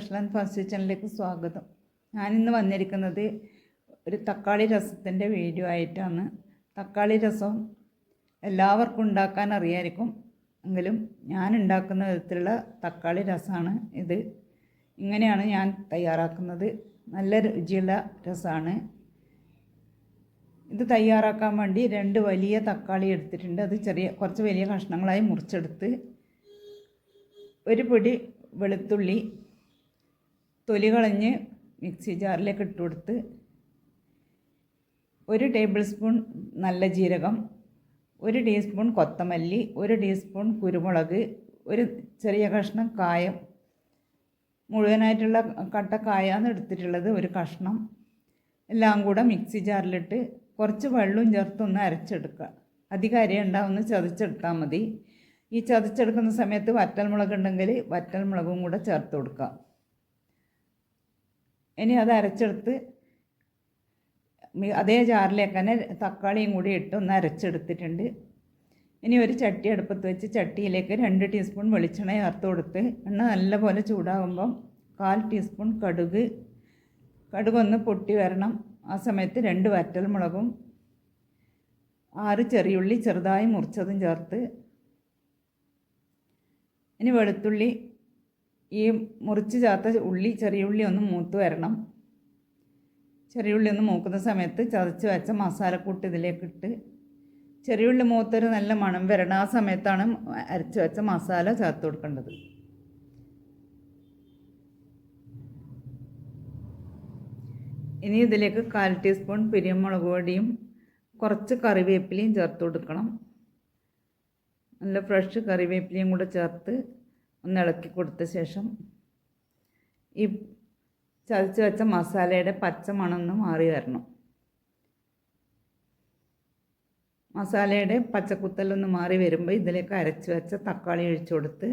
Special and first കിച്ചണിലേക്ക് സ്വാഗതം. ഞാനിന്ന് വന്നിരിക്കുന്നത് ഒരു തക്കാളി രസത്തിന്റെ വീഡിയോ ആയിട്ടാണ്. തക്കാളി രസം എല്ലാവർക്കും ഉണ്ടാക്കാൻ അറിയായിരിക്കും. എങ്കിലും ഞാൻ ഉണ്ടാക്കുന്ന വിധത്തിലുള്ള തക്കാളി രസമാണ് ഇത്. ഇങ്ങനെയാണ് ഞാൻ തയ്യാറാക്കുന്നത്. നല്ല രുചിയുള്ള രസമാണ് ഇത് തയ്യാറാക്കാൻ വേണ്ടി രണ്ട് വലിയ തക്കാളി എടുത്തിട്ടുണ്ട്. അത് ചെറിയ കുറച്ച് വലിയ കഷ്ണങ്ങളായി മുറിച്ചെടുത്ത് ഒരു പൊടി വെളുത്തുള്ളി തൊലി കളഞ്ഞ് മിക്സി ജാറിലേക്ക് ഇട്ട് കൊടുത്ത് ഒരു ടേബിൾ സ്പൂൺ നല്ല ജീരകം ഒരു ടീസ്പൂൺ കൊത്തമല്ലി ഒരു ടീസ്പൂൺ കുരുമുളക് ഒരു ചെറിയ കഷ്ണം കായം. മുഴുവനായിട്ടുള്ള കട്ട കായാണ് എടുത്തിട്ടുള്ളത് ഒരു കഷ്ണം. എല്ലാം കൂടെ മിക്സി ജാറിലിട്ട് കുറച്ച് വെള്ളവും ചേർത്തൊന്ന് അരച്ചെടുക്കുക. അധികം അരിയണ്ട ഒന്ന് ചതച്ചെടുത്താൽ മതി. ഈ ചതച്ചെടുക്കുന്ന സമയത്ത് വറ്റൽമുളക് ഉണ്ടെങ്കിൽ വറ്റൽമുളകും കൂടെ ചേർത്ത് കൊടുക്കുക. ഇനി അത് അരച്ചെടുത്ത് അതേ ജാറിലേക്ക് തന്നെ തക്കാളിയും കൂടി ഇട്ട് ഒന്ന് അരച്ചെടുത്തിട്ടുണ്ട്. ഇനി ഒരു ചട്ടി അടുപ്പത്ത് വെച്ച് ചട്ടിയിലേക്ക് രണ്ട് ടീസ്പൂൺ വെളിച്ചെണ്ണ ചേർത്ത് കൊടുത്ത് എണ്ണ നല്ലപോലെ ചൂടാകുമ്പം കാൽ ടീസ്പൂൺ കടുക്. കടുകൊന്ന് പൊട്ടി വരണം. ആ സമയത്ത് രണ്ട് വറ്റൽമുളകും ആറ് ചെറിയുള്ളി ചെറുതായി മുറിച്ചതും ചേർത്ത് ഇനി വെളുത്തുള്ളി ഈ മുറിച്ച് ചേർത്ത ഉള്ളി ചെറിയ ഉള്ളി ഒന്ന് മൂത്ത് വരണം. ചെറിയ ഉള്ളി ഒന്ന് മൂക്കുന്ന സമയത്ത് ചതച്ച് വെച്ച മസാലക്കൂട്ട് ഇതിലേക്ക് ഇട്ട് ചെറിയ ഉള്ളി മൂത്തൊരു നല്ല മണം വരണം ആ സമയത്താണ് അരച്ച് വെച്ച മസാല ചേർത്ത് കൊടുക്കേണ്ടത്. ഇനി ഇതിലേക്ക് കാൽ ടീസ്പൂൺ പിരിയമുളക് പൊടിയും കുറച്ച് കറിവേപ്പിലയും ചേർത്ത് കൊടുക്കണം. നല്ല ഫ്രഷ് കറിവേപ്പിലയും കൂടെ ചേർത്ത് ഒന്ന് ഇളക്കി കൊടുത്ത ശേഷം ഈ ചതച്ച് വെച്ച മസാലയുടെ പച്ച മണമൊന്ന് മാറി വരണം. മസാലയുടെ പച്ചക്കുത്തലൊന്ന് മാറി വരുമ്പോൾ ഇതിലേക്ക് അരച്ച് വെച്ച തക്കാളി ഒഴിച്ചു കൊടുത്ത്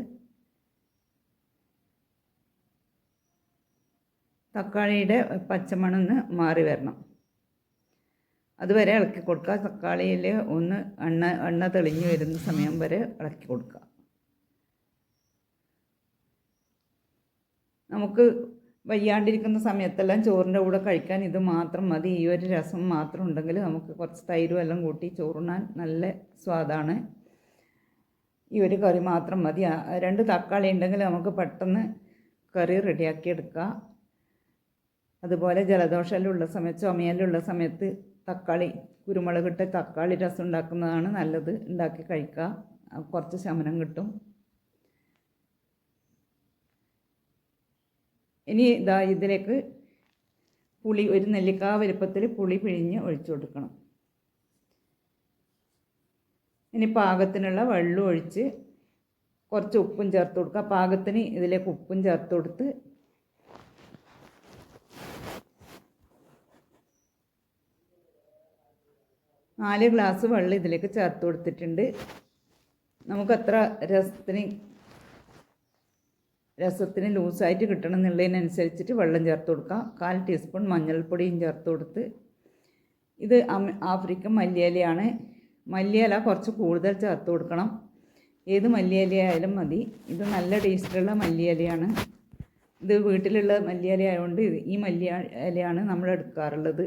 തക്കാളിയുടെ പച്ചമണൊന്ന് മാറി വരണം. അതുവരെ ഇളക്കി കൊടുക്കുക. തക്കാളിയിൽ ഒന്ന് എണ്ണ എണ്ണ തെളിഞ്ഞു വരുന്ന സമയം വരെ ഇളക്കി കൊടുക്കുക. നമുക്ക് വയ്യാണ്ടിരിക്കുന്ന സമയത്തെല്ലാം ചോറിന്റെ കൂടെ കഴിക്കാൻ ഇത് മാത്രം മതി. ഈ ഒരു രസം മാത്രം ഉണ്ടെങ്കിൽ നമുക്ക് കുറച്ച് തൈരും എല്ലാം കൂട്ടി ചോറുണ്ണാൻ നല്ല സ്വാദാണ്. ഈ ഒരു കറി മാത്രം മതി. രണ്ട് തക്കാളി ഉണ്ടെങ്കിൽ നമുക്ക് പെട്ടെന്ന് കറി റെഡിയാക്കി എടുക്കാം. അതുപോലെ ജലദോഷമെല്ലാം സമയത്ത് ചുമയെല്ലാം സമയത്ത് തക്കാളി കുരുമുളകിട്ട് തക്കാളി രസം ഉണ്ടാക്കുന്നതാണ് നല്ലത്. ഉണ്ടാക്കി കഴിക്കുക കുറച്ച് ശമനം കിട്ടും. ഇനി ഇതാ ഇതിലേക്ക് പുളി ഒരു നെല്ലിക്ക വലുപ്പത്തിൽ പുളി പിഴിഞ്ഞ് ഒഴിച്ചു കൊടുക്കണം. ഇനി പാകത്തിനുള്ള വെള്ളം ഒഴിച്ച് കുറച്ച് ഉപ്പും ചേർത്ത് കൊടുക്കുക. പാകത്തിന് ഇതിലേക്ക് ഉപ്പും ചേർത്ത് കൊടുത്ത് നാല് ഗ്ലാസ് വെള്ളം ഇതിലേക്ക് ചേർത്ത് കൊടുത്തിട്ടുണ്ട്. നമുക്കത്ര രസത്തിന് രസത്തിന് ലൂസായിട്ട് കിട്ടണം എന്നുള്ളതിനനുസരിച്ചിട്ട് വെള്ളം ചേർത്ത് കൊടുക്കാം. കാൽ ടീസ്പൂൺ മഞ്ഞൾപ്പൊടിയും ചേർത്ത് കൊടുത്ത്. ഇത് ആഫ്രിക്കൻ മല്ലിയിലയാണ്. മല്ലിയില കുറച്ച് കൂടുതൽ ചേർത്ത് കൊടുക്കണം. ഏത് മല്ലിയിലയായാലും മതി. ഇത് നല്ല ടേസ്റ്റുള്ള മല്ലിയിലയാണ്. ഇത് വീട്ടിലുള്ള മല്ലിയില ആയതുകൊണ്ട് ഈ മല്ലിയിലയാണ് നമ്മൾ എടുക്കാറുള്ളത്.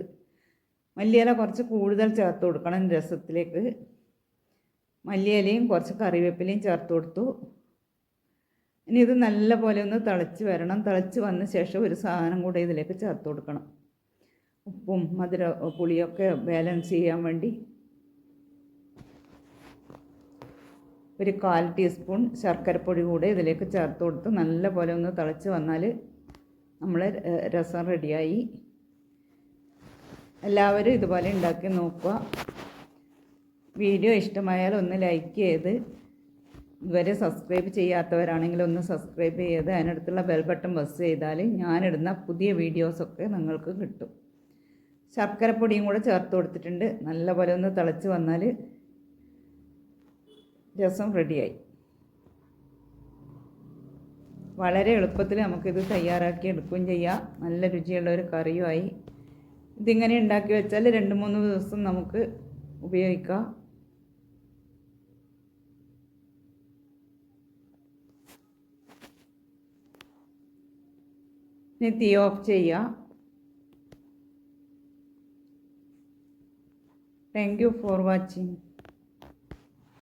മല്ലിയില കുറച്ച് കൂടുതൽ ചേർത്ത് കൊടുക്കണം രസത്തിലേക്ക്. മല്ലിയിലയും കുറച്ച് കറിവേപ്പിലയും ചേർത്ത് കൊടുത്തു. ഇനി ഇത് നല്ല പോലെ ഒന്ന് തിളച്ച് വരണം. തിളച്ച് വന്ന ശേഷം ഒരു സാധനം കൂടെ ഇതിലേക്ക് ചേർത്ത് കൊടുക്കണം. ഉപ്പും മധുര പുളിയൊക്കെ ബാലൻസ് ചെയ്യാൻ വേണ്ടി ഒരു കാൽ ടീസ്പൂൺ ശർക്കരപ്പൊടി കൂടെ ഇതിലേക്ക് ചേർത്ത് കൊടുത്ത് നല്ല പോലെ ഒന്ന് തിളച്ച് വന്നാൽ നമ്മൾ രസം റെഡിയായി. എല്ലാവരും ഇതുപോലെ ഉണ്ടാക്കി നോക്കുക. വീഡിയോ ഇഷ്ടമായാൽ ഒന്ന് ലൈക്ക് ചെയ്ത് ഇതുവരെ സബ്സ്ക്രൈബ് ചെയ്യാത്തവരാണെങ്കിൽ ഒന്ന് സബ്സ്ക്രൈബ് ചെയ്ത് അതിനടുത്തുള്ള ബെൽ ബട്ടൺ പ്രസ് ചെയ്താൽ ഞാനിടുന്ന പുതിയ വീഡിയോസൊക്കെ നിങ്ങൾക്ക് കിട്ടും. ശർക്കരപ്പൊടിയും കൂടെ ചേർത്ത് കൊടുത്തിട്ടുണ്ട്. നല്ലപോലെ ഒന്ന് തിളച്ച് വന്നാൽ രസം റെഡിയായി വളരെ എളുപ്പത്തിൽ നമുക്കിത് തയ്യാറാക്കി എടുക്കുകയും ചെയ്യാം. നല്ല രുചിയുള്ള ഒരു കറിയുമായി. ഇതിങ്ങനെ ഉണ്ടാക്കി വെച്ചാൽ രണ്ട് മൂന്ന് ദിവസം നമുക്ക് ഉപയോഗിക്കാം. ഇനി തീ ഓഫ് ചെയ്യുക താങ്ക് യു ഫോർ വാച്ചിങ്